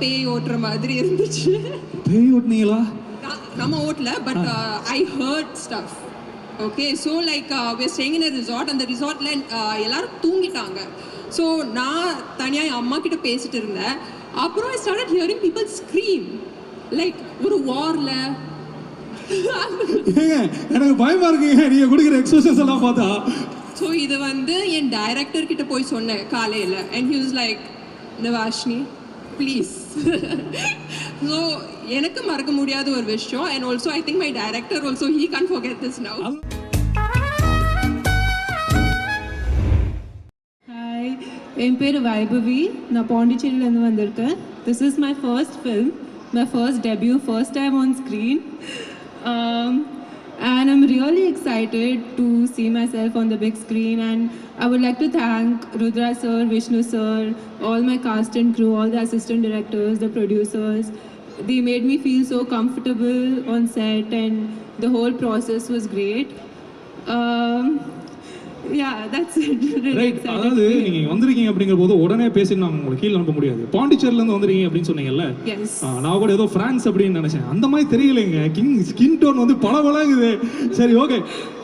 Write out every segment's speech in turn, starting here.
பேய் ஓட்டுற மாதிரி இருந்துச்சு. பேய் ஓட்டுனீங்களா? நம்ம ஓட்டல but I heard stuff okay so like we staying in resort அந்த ரிசார்ட்ல எல்லாரும் தூங்கிட்டாங்க. ஸோ நான் தனியாக என் அம்மா கிட்ட பேசிட்டு இருந்தேன். அப்புறம் I start hearing people scream like ஒரு வாரில் எனக்கு பயமா இருக்குங்க. நீங்க கொடுக்குற எக்ஸ்பிரஷன்ஸ் எல்லாம் பார்த்தா. ஸோ இது வந்து என் டைரக்டர் கிட்ட போய் சொன்னேன் காலையில். And he was like Navashini please so எனக்கு மறக்க முடியாத ஒரு விஷயம். And also I think my director also he can forget this now hi என் பேர் வைபவி. நான் பாண்டிச்சேரியிலேருந்து வந்திருக்கேன். This is my first film my first debut first time on screen Um, and I'm really excited to see myself on the big screen and I would like to thank Rudra sir, Vishnu sir, all my cast and crew, all the assistant directors, the producers. They made me feel so comfortable on set and the whole process was great. Um, அதாவது நீங்க வந்திருக்கீங்க அப்படிங்கிற போது உடனே பேசி நாங்க உங்களுக்கு கீழே அனுப்ப முடியாது. பாண்டிச்சேரில இருந்து வந்திருக்கீங்க அப்படின்னு சொன்னீங்கல்ல? நான் கூட ஏதோ பிரான்ஸ் அப்படின்னு நினைச்சேன். அந்த மாதிரி தெரியலைங்க. கிங் ஸ்கின் டோன் வந்து பல பழகுது சரி ஓகே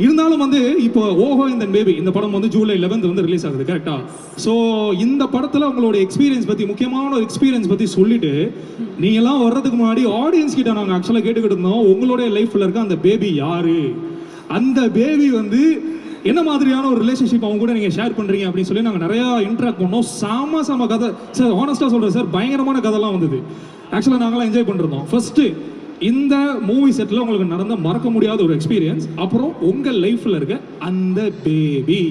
இருந்தாலும் வந்து இப்போ ஓஹோ இந்த பேபி இந்த படம் வந்து ஜூலை 11th வந்து ரிலீஸ் ஆகுது கரெக்டா ஸோ இந்த படத்துல உங்களோட எக்ஸ்பீரியன்ஸ் பத்தி முக்கியமான ஒரு எக்ஸ்பீரியன்ஸ் பத்தி சொல்லிட்டு நீங்க எல்லாம் வர்றதுக்கு முன்னாடி ஆடியன்ஸ் கிட்ட நாங்க ஆக்சுவலா கேட்டுக்கிட்டு இருந்தோம். உங்களுடைய லைஃப்ல இருக்க அந்த பேபி யாரு? அந்த பேபி வந்து என்ன மாதிரியான ஒரு ரிலேஷன்ஷிப் அவங்க கூட நீங்கள் ஷேர் பண்ணுறீங்க அப்படின்னு சொல்லி நாங்கள் நிறையா இன்ட்ராக்ட் பண்ணோம். செம சாம கதை. சார் ஆனஸ்டா சொல்கிறேன் சார் பயங்கரமான கதைலாம் வந்தது. ஆக்சுவலாக நாங்களாம் என்ஜாய் பண்ணிருந்தோம். ஃபர்ஸ்ட்டு இந்த மூவி செட்டில் உங்களுக்கு நடந்த மறக்க முடியாத ஒரு எக்ஸ்பீரியன்ஸ் அப்புறம் உங்கள் லைஃப்பில் இருக்க அந்த பேபி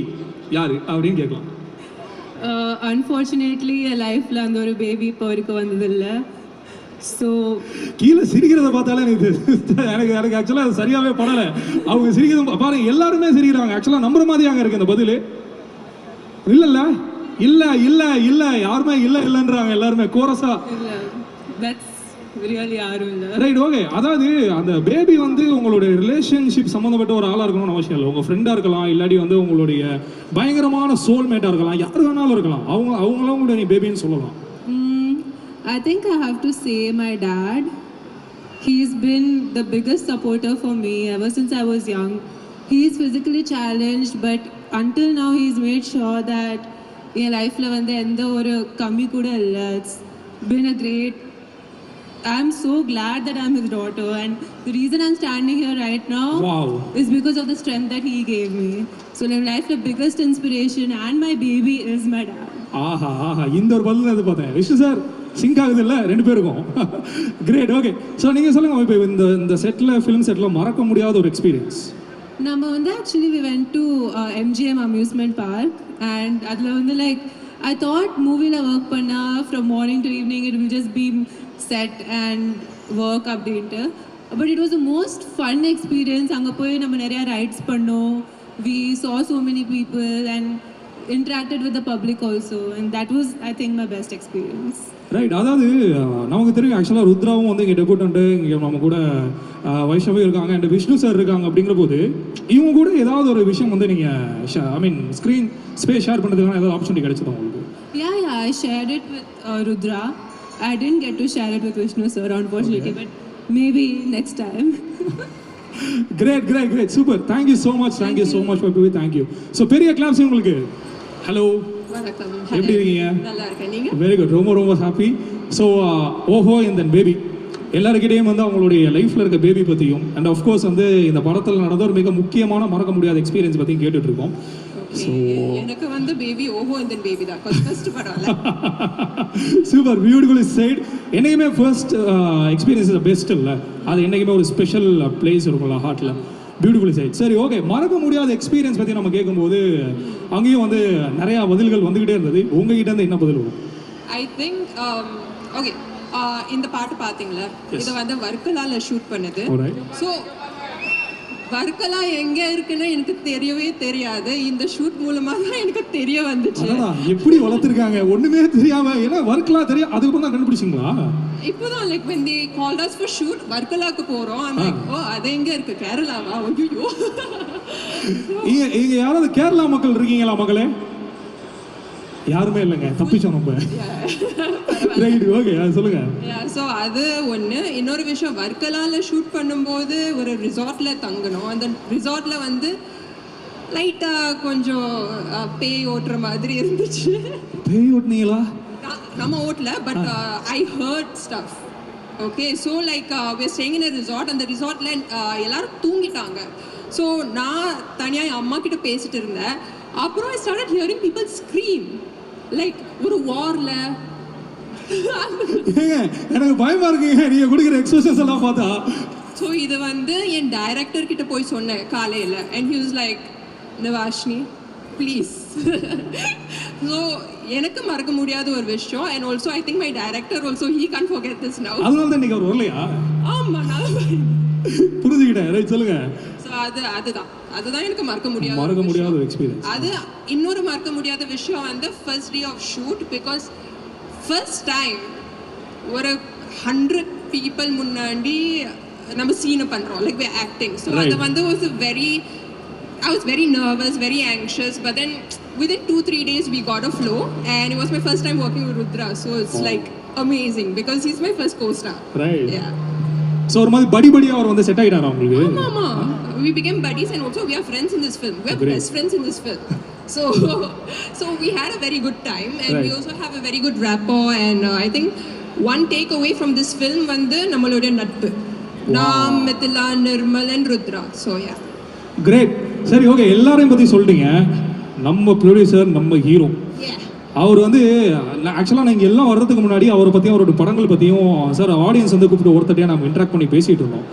யார் அப்படின்னு கேட்கலாம். அன்ஃபார்ச்சுனேட்லி என் லைஃப்பில் அந்த ஒரு பேபி இப்போ வரைக்கும் வந்ததில்லை. ஸோ கீழே சிரிக்கிறத பார்த்தாலே எனக்கு எனக்கு எனக்கு ஆக்சுவலா அது சரியாவே படல. அவங்க சிரிக்கிறது பாருங்க எல்லாருமே சிரிக்கிறாங்க. ஆக்சுவலா நம்புற மாதிரியாங்க இருக்கு இந்த பதில். இல்லல்ல? இல்ல இல்ல இல்ல. யாருமே இல்ல இல்லன்றாங்க எல்லாருமே. கோரஸா இல்லை. தட்ஸ் ரியலி யாரும் இல்லை. ரைட் ஓகே அதாவது அந்த பேபி வந்து உங்களுடைய ரிலேஷன்ஷிப் சம்மந்தப்பட்ட ஒரு ஆளா இருக்கணும்னு அவசியம் இல்லை. உங்க ஃப்ரெண்டா இருக்கலாம் இல்லாட்டி வந்து உங்களுடைய பயங்கரமான சோல்மேட்டா இருக்கலாம் யார் வேணாலும் இருக்கலாம். அவங்க அவங்களும் உங்களுடைய நீ பேபின்னு சொல்லலாம். I think I have to say my dad. He's been the biggest supporter for me ever since I was young. He's physically challenged, but until now he's made sure that என் லைஃப்பில் வந்து எந்த ஒரு கம்மி கூட இல்லை it's been a great I'm so glad that I'm his daughter, and the reason I'm standing here right now Wow. is because of the strength that he gave me. So, in life, the biggest inspiration and my baby is my dad. ஆஹா ஆஹா இந்த ஒரு பதில் அது பார்த்தேன் Vishnu sir sink ஆகுது இல்லை ரெண்டு பேருக்கும் கிரேட் ஓகே ஸோ நீங்கள் சொல்லுங்க இப்போ இந்த இந்த செட்டில் ஃபிலிம் செட்டில் மறக்க முடியாத ஒரு எக்ஸ்பீரியன்ஸ் நம்ம வந்து actually we went to MGM amusement park and அதில் வந்து லைக் ஐ தாட் மூவியில் ஒர்க் பண்ணால் from morning to evening it will just be in set and work அப்படின்ட்டு. But it was a most fun experience அங்கே போய் நம்ம நிறையா rides பண்ணோம். We saw so many people and interacted with the public also and that was i think my best experience. Right அதாவது நமக்கு தெரியும் ஆக்சுவலாக ருத்ராவும் வந்து இங்கே டெபுட்டன்ட்டு இங்கே நம்ம கூட அஹ், வைஷ்ணவி இருக்காங்க அண்ட் விஷ்ணு சார் இருக்காங்க அப்படிங்கிற போது இவங்க கூட ஏதாவது ஒரு விஷயம் வந்து நீங்கள் I mean screen space share பண்ணுறதுக்கான ஏதாவது ஆப்பர்ச்சுனிட்டி கிடைச்சதா உங்களுக்கு? Yeah, yeah, I shared it with uh, Rudra. I didn't get to share it with Vishnu sir, unfortunately, but maybe next time. Great great great super thank you so much thank you so much for B thank you so பெரிய claps உங்களுக்கு? Hello வணக்கம். எப்படி இருக்கீங்க? நல்லா இருக்கேன் நீங்க? Very good ரொம்ப ரொம்ப ஹாப்பி ஸோ ஓஹோ இந்த பேபி எல்லாருக்கிட்டையும் வந்து அவங்களுடைய லைஃப்ல இருக்க பேபி பற்றியும் அண்ட் ஆஃப்கோர்ஸ் வந்து இந்த படத்தில் நடந்த ஒரு மிக முக்கியமான மறக்க முடியாத எக்ஸ்பீரியன்ஸ் பற்றியும் ஸோ எனக்கு வந்து பேபி ஓஹோ இந்த பேபி தான். கஷ்டப்படல சூப்பர் பியூட்டிஃபுல் சைட் என்னைக்குமே ஃபர்ஸ்ட் எக்ஸ்பீரியன்ஸ் இஸ் பெஸ்ட் இல்லை. அது என்னைக்குமே ஒரு ஸ்பெஷல் பிளேஸ் இருக்கும்ல ஹார்ட்டில் பியூட்டிஃபுல் சைட் சரி ஓகே மறக்க முடியாத எக்ஸ்பீரியன்ஸ் பற்றி நம்ம கேட்கும்போது அங்கேயும் வந்து நிறையா பதில்கள் வந்துக்கிட்டே இருந்தது. உங்ககிட்ட இருந்து என்ன பதில் வரும்? ஐ திங்க் ஓகே இந்த பாட்டு பாத்தீங்களா? இது வந்து வர்க்கலால ஷூட் பண்ணது. ஸோ வர்க்கலா எங்க இருக்குன்னு எனக்கு தெரியவே தெரியாது. இந்த ஷூட் மூலமா தான் எனக்கு தெரிய வந்துச்சு. அதான் எப்படி வளர்த்துருக்காங்க? ஒண்ணுமே தெரியாம ஏன்னா ஒர்க்லாம் தெரியும் அதுக்கப்புறம் தான் கண்டுபிடிச்சிங்களா? இப்போதான் like when they called us for shoot வர்க்கலாக்கு போறோம். Like ஓ அது எங்க இருக்கு? கேரளாவா? ஐயோ இங்க யாராவது கேரளா மக்கள் இருக்கீங்களா மக்களே? யாருமே இல்லைங்க. தப்பிச்சோம் நம்ம. ரைட் ஓகே சொல்லுங்க. ஸோ அது ஒன்று இன்னொரு விஷயம் வர்க்கலால ஷூட் பண்ணும்போது ஒரு ரிசார்ட்டில் தங்கணும். அந்த ரிசார்ட்டில் வந்து லைட்டாக கொஞ்சம் பேய் ஓட்டுற மாதிரி இருந்துச்சு. பேய் ஓட்டுனீங்களா? நம்ம ஓட்டல but I heard stuff okay so like in a resort. அந்த ரிசார்ட்டில் எல்லாரும் தூங்கிட்டாங்க. ஸோ நான் தனியாக என் அம்மா கிட்ட பேசிட்டு இருந்தேன். அப்புறம் I start hearing people scream like ஒரு வாரில் ஏங்க எனக்கு பயமா இருக்குங்க. நீங்க கொடுக்குற எக்ஸ்பிரஷன்ஸ் எல்லாம் பார்த்தா. ஸோ இது வந்து என் டைரக்டர் கிட்ட போய் சொன்னேன் காலையில். And he was like Nivashini please so எனக்கு மறக்க முடியாத ஒரு விஷயம். And also I think my director also he can forget this now. அதனால தான் இன்னைக்கு அவர் வரலையா? ஆமாம் நான் புரிஞ்சுக்கிட்டேன். ரைட் சொல்லுங்க. ஸோ அது அதுதான். அதுதான் எனக்கு மறக்க முடியாத மறக்க முடியாத எக்ஸ்பீரியன்ஸ் அது இன்னொரு மறக்க முடியாத விஷயம் வந்து first day of shoot because first time ஒரு ஹண்ட்ரட் பீப்புள் முன்னாடி நம்ம சீனை பண்ணுறோம் லைக் வே ஆக்டிங் ஸோ அது Right. வந்து was very I was very nervous, very anxious, but then within two, three days we got a flow and it was my first time working with Rudra. So it's like amazing because he's my first co-star. Right Yeah. So ஒரு மாதிரி படி படியா அவர் வந்து set ஆகிட்டாரா உங்களுக்கு Mama, we became buddies and also we are friends in this film. We are Great. best friends in this film. So, so we had a very good time and we Right. also have a very good rapport and uh, I think one takeaway from this film வந்து நம்மளுடைய நட்பு. நாம் Mithila Nirmal and Rudra. So yeah. Great சரி okay எல்லாரையும் பத்தி சொல்லிட்டீங்க நம்ம producer நம்ம ஹீரோ yeah. அவர் வந்து ஆக்சுவலாக நீங்கள் எல்லாம் வர்றதுக்கு முன்னாடி அவரை பற்றியும் அவரோட படங்கள் பற்றியும் சார் ஆடியன்ஸ் வந்து கூப்பிட்டு ஒருத்தட்டையாக நம்ம இன்ட்ராக்ட் பண்ணி பேசிகிட்டு இருந்தோம்.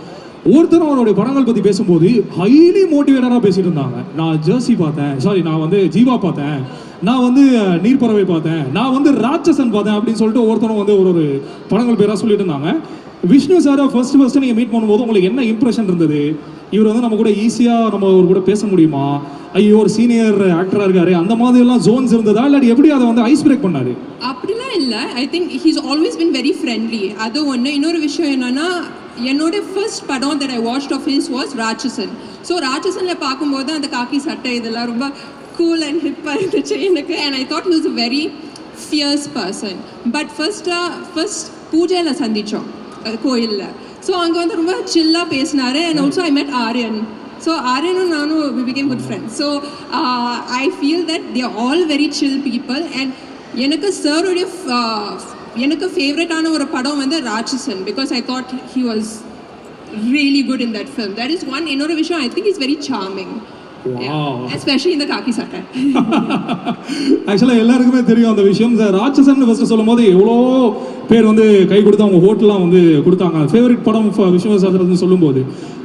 ஒருத்தரும் அவருடைய படங்கள் பற்றி பேசும்போது ஹைலி மோட்டிவேட்டடாக பேசிட்டு இருந்தாங்க. நான் ஜெர்சி பார்த்தேன். சாரி நான் வந்து ஜீவா பார்த்தேன். நான் வந்து நீர்ப்பறவை பார்த்தேன். நான் வந்து ராட்சசன் பார்த்தேன் அப்படின்னு சொல்லிட்டு ஒருத்தரும் வந்து ஒரு ஒரு படங்கள் பேராக சொல்லிட்டு இருந்தாங்க. விஷ்ணு சாரை ஃபர்ஸ்ட் ஃபர்ஸ்ட் நீங்கள் மீட் பண்ணும்போது உங்களுக்கு என்ன இம்ப்ரெஷன் இருந்தது? இவர் வந்து நம்ம கூட ஈஸியாக நம்ம அவர் கூட பேச முடியுமா? ஐயோ ஒரு சீனியர் ஆக்டரா இருக்காரு அந்த மாதிரி எல்லாம் ஜோன்ஸ் இருந்ததா? இல்லாட்டி எப்படி அதை வந்து ஐஸ் பிரேக் பண்ணாரு? அப்படிலாம் இல்லை. I think he's always been very friendly அது ஒன்று இன்னொரு விஷயம் என்னன்னா என்னோட ஃபர்ஸ்ட் படம் that I watch of his was Ratsasan. So ராட்சசனில் பார்க்கும்போது அந்த காக்கி சட்டை இதெல்லாம் ரொம்ப கூல் அண்ட் ஹிப்பாக இருந்துச்சு எனக்கு. And I thought who's a very fierce person but ஃபர்ஸ்ட்டாக first பூஜையில் சந்தித்தோம் கோயிலில். ஸோ அங்கே வந்து ரொம்ப சில்லாக பேசினாரு. அண்ட் ஆல்சோ ஐ மெட் ஆரியன் ஸோ ஆரியனும் நானும் we became good friends so I feel that they all very chill people and எனக்கு சருடைய எனக்கு ஃபேவரட்டான ஒரு படம் வந்து Ratsasan. Because I thought he was really good in that film that is one இன்னொரு விஷயம் I think is very charming especially இந்த காக்கி சட்டை. ஆக்சுவலாக எல்லாருக்குமே தெரியும் அந்த விஷயம். இந்த ராட்சசன் ஃபர்ஸ்ட் சொல்லும் போது எவ்வளோ பேர் வந்து கை கொடுத்து அவங்க ஹோட்டல்லாம் வந்து கொடுத்தாங்க. ஃபேவரட் படம் விஸ்வசாஸ்திரம்னு சொல்லும்போது.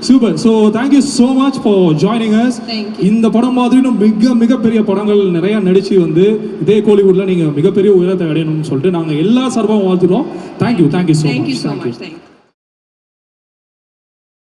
Super so thank you so much for joining us இந்த படம் மாதிரி மிக மிகப்பெரிய படங்கள் நிறைய நடிச்சு வந்து இதே கோலிவுட்ல நீங்க மிகப்பெரிய உயரத்தை அடையணும்னு சொல்லிட்டு நாங்கள் எல்லா சார்பாகவும் வாழ்த்துறோம் thank you thank you so much thank you